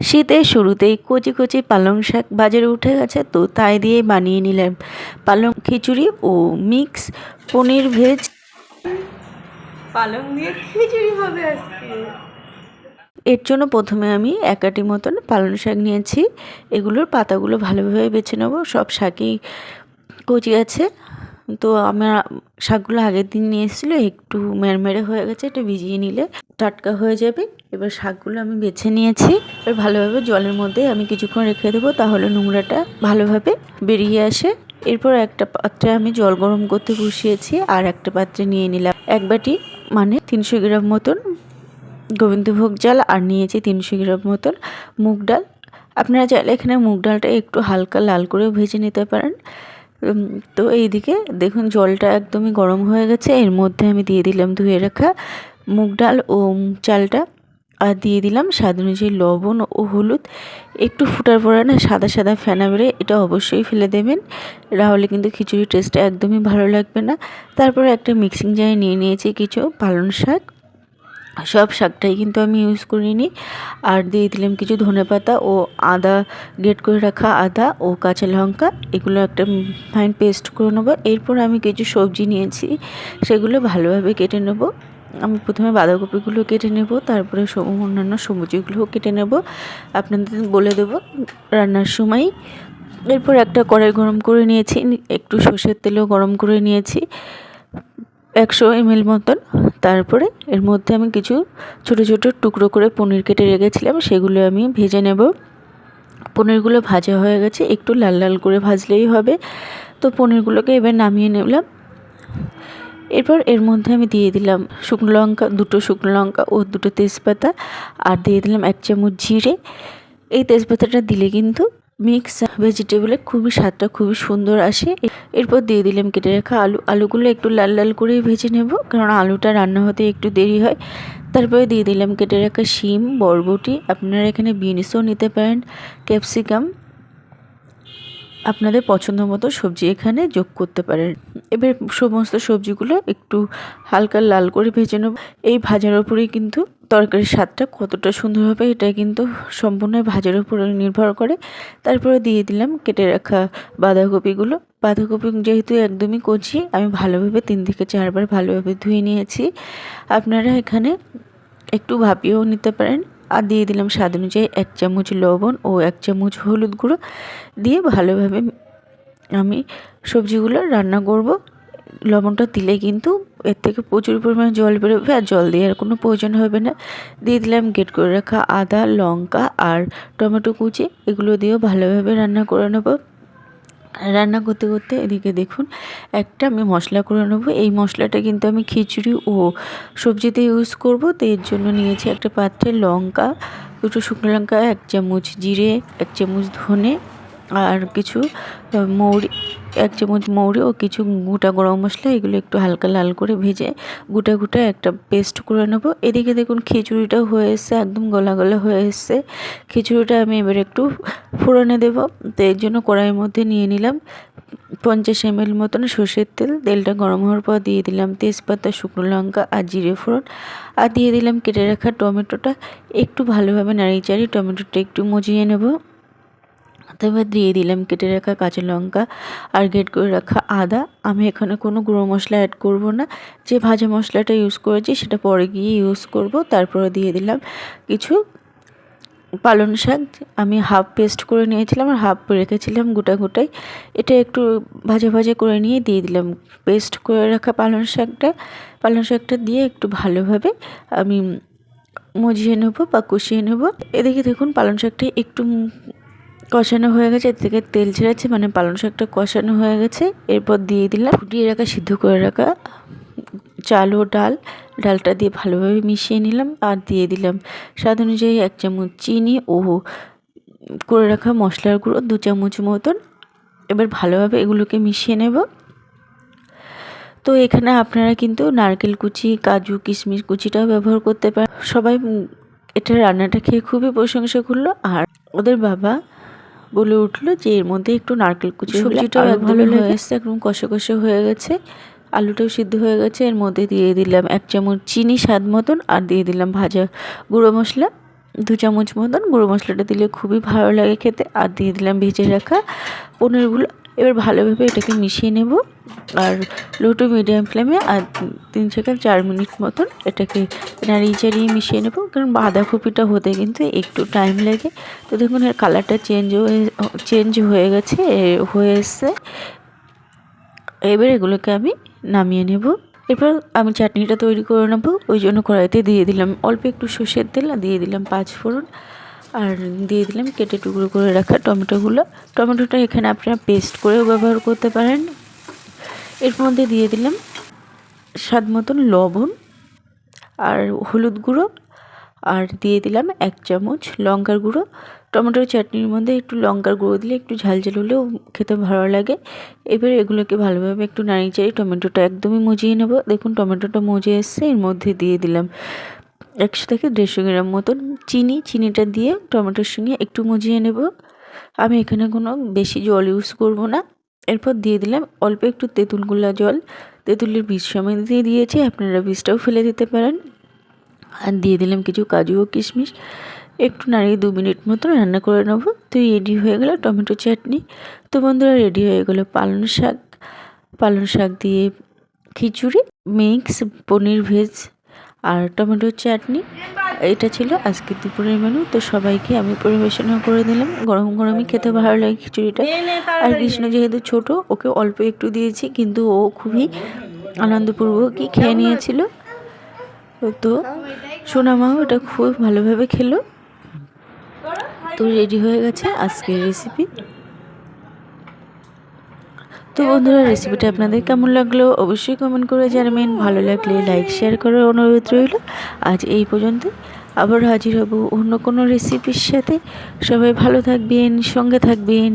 শীতের শুরুতেই কচি কচি পালং শাক বাজারে উঠে গেছে তো তাই দিয়ে বানিয়ে নিলাম পালং খিচুড়ি ও মিক্স পনির ভেজ। পালং দিয়ে খিচুড়ি হবে আজকে। এর জন্য প্রথমে আমি একাটি মতন পালং শাক নিয়েছি এগুলোর পাতাগুলো ভালোভাবে বেছে নেব সব শাকই কচি আছে। তো আমার শাকগুলো আগের দিন নিয়ে এসেছিল, একটু মেরমেরে হয়ে গেছে, এটা ভিজিয়ে নিলে টাটকা হয়ে যাবে। এবার শাকগুলো আমি বেছে নিয়েছি, এবার ভালোভাবে জলের মধ্যে আমি কিছুক্ষণ রেখে দেবো, তাহলে নোংরাটা ভালোভাবে বেরিয়ে আসে। এরপর একটা পাত্রে আমি জল গরম করতে বসিয়েছি, আর একটা পাত্রে নিয়ে নিলাম এক বাটি মানে তিনশো গ্রাম মতন গোবিন্দভোগ চাল, আর নিয়েছি তিনশো গ্রাম মতন মুগ ডাল। আপনারা চাইলে এখানে মুগ ডালটা একটু হালকা লাল করে ভেজে নিতে পারেন। তো এইদিকে দেখুন জলটা একদমই গরম হয়ে গেছে। এর মধ্যে আমি দিয়ে দিলাম ধুয়ে রাখা মুগ ডাল ও চালটা আর দিয়ে দিলাম স্বাদ অনুযায়ী লবণ ও হলুদ। একটু ফুটার পরে না সাদা সাদা ফেনা বেড়ে এটা অবশ্যই ফেলে দেবেন। নাহলে কিন্তু খিচুড়ির টেস্টটা একদমই ভালো লাগবে না। তারপরে একটা মিক্সিং জারে নিয়ে নিয়েছি কিছু পালং শাক। সব শাকটাই কিন্তু আমি ইউজ করিনি। আর দিয়ে দিলাম কিছু ধনেপাতা ও আদা গ্রেট করে রাখা আদা ও কাঁচা লঙ্কা। এগুলো একটা ফাইন পেস্ট করে নেব। এরপর আমি কিছু সবজি নিয়েছি, সেগুলো ভালোভাবে কেটে নেব। আমি প্রথমে বাঁধাকপিগুলো কেটে নেব, তারপরে অন্যান্য সবজিগুলোও কেটে নেব। আপনাদের বলে দেবো রান্নার সময়। এরপর একটা কড়াই গরম করে নিয়েছি, একটু সর্ষের তেলও গরম করে নিয়েছি। একশো এমএল মতন। তারপরে এর মধ্যে আমি কিছু ছোট ছোট টুকরো করে পনির কেটে রেখেছিলাম, সেগুলো আমি ভেজে নেব। পনিরগুলো ভাজা হয়ে গেছে, একটু লাল লাল করে ভাজলেই হবে। তো পনিরগুলোকে এবার নামিয়ে নিলাম। এরপর এর মধ্যে আমি দিয়ে দিলাম শুকনো লঙ্কা, দুটো শুকনো লঙ্কা ও দুটো তেজপাতা, আর দিয়ে দিলাম এক চামচ জিরে। এই তেজপাতাটা দিলে কিন্তু মিক্স ভেজিটেবলে খুবই স্বাদটা খুবই সুন্দর আসে। এরপর দিয়ে দিলাম কেটে রাখা আলু। আলুগুলো একটু লাল লাল করে ভেজে নেব, কারণ আলুটা রান্না হতে একটু দেরি হয়। তারপরে দিয়ে দিলাম কেটে রাখা শিম, বরবটি। আপনারা এখানে বিনসও নিতে পারেন, ক্যাপসিকাম। আপনাদের পছন্দ মতো সবজি এখানে যোগ করতে পারেন। এবার সমস্ত সবজিগুলো একটু হালকা লাল করে ভেজে নেব। এই ভাজার উপরেই কিন্তু তরকারির স্বাদটা কতটা সুন্দর হবে এটা কিন্তু সম্পূর্ণ ভাজার উপরে নির্ভর করে। তারপরে দিয়ে দিলাম কেটে রাখা বাঁধাকপিগুলো। বাঁধাকপি যেহেতু একদমই কচি, আমি ভালোভাবে তিন থেকে চারবার ভালোভাবে ধুয়ে নিয়েছি। আপনারা এখানে একটু ভাপিয়েও নিতে পারেন। আর দিয়ে দিলাম স্বাদ অনুযায়ী এক চামচ লবণ ও এক চামচ হলুদ গুঁড়ো। দিয়ে ভালোভাবে আমি সবজিগুলো রান্না করব। লবণটা দিলে কিন্তু এর থেকে প্রচুর পরিমাণে জল বেরোবে আর জল দিয়ে আর কোনো প্রয়োজন হবে না। দিয়ে দিলাম গেট করে রাখা আদা, লঙ্কা আর টমেটো কুচি। এগুলো দিয়েও ভালোভাবে রান্না করে নেব। রান্না করতে করতে এদিকে দেখুন, একটা আমি মশলা করে নেব। এই মশলাটা কিন্তু আমি খিচুড়ি ও সবজিতে ইউজ করব। তো এর জন্য নিয়েছি একটা পাত্রে লঙ্কা, দুটো শুকনো লঙ্কা, এক চামচ জিরে, এক চামচ ধনে আর কিছু মৌরি এক চামচ মৌরি ও কিছু গোটা গরম মশলা, এগুলো একটু হালকা লাল করে ভেজে গোটা গোটা একটা পেস্ট করে নেব। এদিকে দেখুন খিচুড়িটা হয়ে এসছে, একদম গলা গলা হয়ে এসছে। খিচুড়িটা আমি এবার একটু ফোড়নে দেবো। তো এর জন্য কড়াইয়ের মধ্যে নিয়ে নিলাম পঞ্চাশ এম এল মতন সর্ষের তেল। তেলটা গরম হওয়ার পর দিয়ে দিলাম তেজপাতা, শুকনো লঙ্কা আর জিরে ফোড়ন। আর দিয়ে দিলাম কেটে রাখা টমেটোটা। একটু ভালোভাবে নাড়িয়ে চাড়িয়ে টমেটোটা একটু মজিয়ে নেব। তারপর দিয়ে দিলাম, কেটে রাখা কাঁচা লঙ্কা আর গেট করে রাখা আদা। আমি এখানে কোনো গুঁড়ো মশলা অ্যাড করব না। যে ভাজা মশলাটা ইউজ করেছি সেটা পরে গিয়ে ইউজ করব। তারপরে দিয়ে দিলাম কিছু পালং শাক। আমি হাফ পেস্ট করে নিয়েছিলাম আর হাফ রেখেছিলাম গোটা গোটাই। এটা একটু ভাজা ভাজা করে নিয়ে দিয়ে দিলাম। পেস্ট করে রাখা পালং শাকটা। পালং শাকটা দিয়ে একটু ভালোভাবে আমি মজিয়ে নেব বা কষিয়ে নেব। এদিকে দেখুন পালং শাকটা একটু কষানো হয়ে গেছে, এর থেকে তেল ছেড়েছে মানে পালং শাকটা কষানো হয়ে গেছে। এরপর দিয়ে দিলাম, ফুটিয়ে রাখা, সিদ্ধ করে রাখা চাল ও ডাল। ডালটা দিয়ে ভালোভাবে মিশিয়ে নিলাম আর দিয়ে দিলাম স্বাদ অনুযায়ী এক চামচ চিনি ও করে রাখা মশলার গুঁড়ো দু চামচ মতন। এবার ভালোভাবে এগুলোকে মিশিয়ে নেব। তো এখানে আপনারা কিন্তু নারকেল কুচি, কাজু, কিশমিশ কুচিটাও ব্যবহার করতে পারেন। সবাই এটা রান্নাটা খেয়ে খুবই প্রশংসা করল। আর ওদের বাবা বলে উঠল যে এর মধ্যে একটু নারকেল কুচি সবজিটাও ভালো হয়ে এসছে একদম কষে কষে হয়ে গেছে। আলুটাও সিদ্ধ হয়ে গেছে এর মধ্যে দিয়ে দিলাম এক চামচ চিনি স্বাদ মতন আর দিয়ে দিলাম ভাজা গুঁড়ো মশলা। দু চামচ মতন গুঁড়ো মশলাটা দিলে খুবই ভালো লাগে খেতে। আর দিয়ে দিলাম ভেজে রাখা পনিরগুলো। এবার ভালোভাবে এটাকে মিশিয়ে নেব। আর লো টু মিডিয়াম ফ্লেমে আর তিন থেকে চার মিনিট মতন এটাকে নাড়িয়ে চাড়িয়ে মিশিয়ে নেব। কারণ বাঁধাকপিটা হতে কিন্তু একটু টাইম লাগে। তো দেখুন, এর কালারটা চেঞ্জ হয়ে চেঞ্জ হয়ে গেছে, হয়ে এসছে। এবার এগুলোকে আমি নামিয়ে নেব। এরপর আমি চাটনিটা তৈরি করে নেব। ওই জন্য কড়াইতে দিয়ে দিলাম অল্প একটু সর্ষের তেল আর দিয়ে দিলাম পাঁচ ফোড়ন। আর দিয়ে দিলাম কেটে টুকরো করে রাখা টমেটোগুলো। টমেটোটা এখানে আপনারা পেস্ট করেও ব্যবহার করতে পারেন। এর মধ্যে দিয়ে দিলাম স্বাদ মতন লবণ আর হলুদ গুঁড়ো আর দিয়ে দিলাম এক চামচ লঙ্কার গুঁড়ো। টমেটোর চাটনির মধ্যে একটু লঙ্কার গুঁড়ো দিলে একটু ঝাল ঝাল হলেও খেতে ভালো লাগে। এবার এগুলোকে ভালোভাবে একটু নাড়িয়ে চাড়িয়ে টমেটোটা একদমই মজিয়ে নেব। দেখুন, টমেটোটা মজে এসছে। এর মধ্যে দিয়ে দিলাম একশো থেকে দেড়শো গ্রাম মতন চিনি। চিনিটা দিয়ে টমেটোর সঙ্গে একটু মজিয়ে নেব। আমি এখানে কোনো বেশি জল ইউজ করব না। এরপর দিয়ে দিলাম অল্প একটু তেঁতুল গোলা জল। তেঁতুলের বীজ সমেত দিয়ে দিয়েছি, আপনারা বীজটাও ফেলে দিতে পারেন। আর দিয়ে দিলাম কিছু কাজু ও কিশমিশ। একটু নাড়িয়ে দু মিনিট মতো রান্না করে নেব। তো রেডি হয়ে গেল টমেটো চাটনি। তো বন্ধুরা, রেডি হয়ে গেলো পালং শাক। পালং শাক দিয়ে খিচুড়ি, মিক্স, পনির ভেজ আর টমেটোর চাটনি। এটা ছিল আজকে দুপুরের মেনু তো সবাইকে আমি পরিবেশনা করে দিলাম। গরম গরমই খেতে ভালো লাগে খিচুড়িটা। আর কৃষ্ণ যেহেতু ছোট ওকে অল্প একটু দিয়েছি কিন্তু ও খুবই আনন্দপূর্বকই খেয়ে নিয়েছিল। তো সোনামাও এটা খুব ভালোভাবে খেলো। তো রেডি হয়ে গেছে আজকের রেসিপি তো বন্ধুরা রেসিপিটা আপনাদের কেমন লাগল? অবশ্যই কমেন্ট করে জানাবেন। ভালো লাগলে লাইক শেয়ার করার অনুরোধ রইল। আজ এই পর্যন্ত। আবার হাজির হব অন্য কোনো রেসিপির সাথে। সবাই ভালো থাকবেন, সঙ্গে থাকবেন।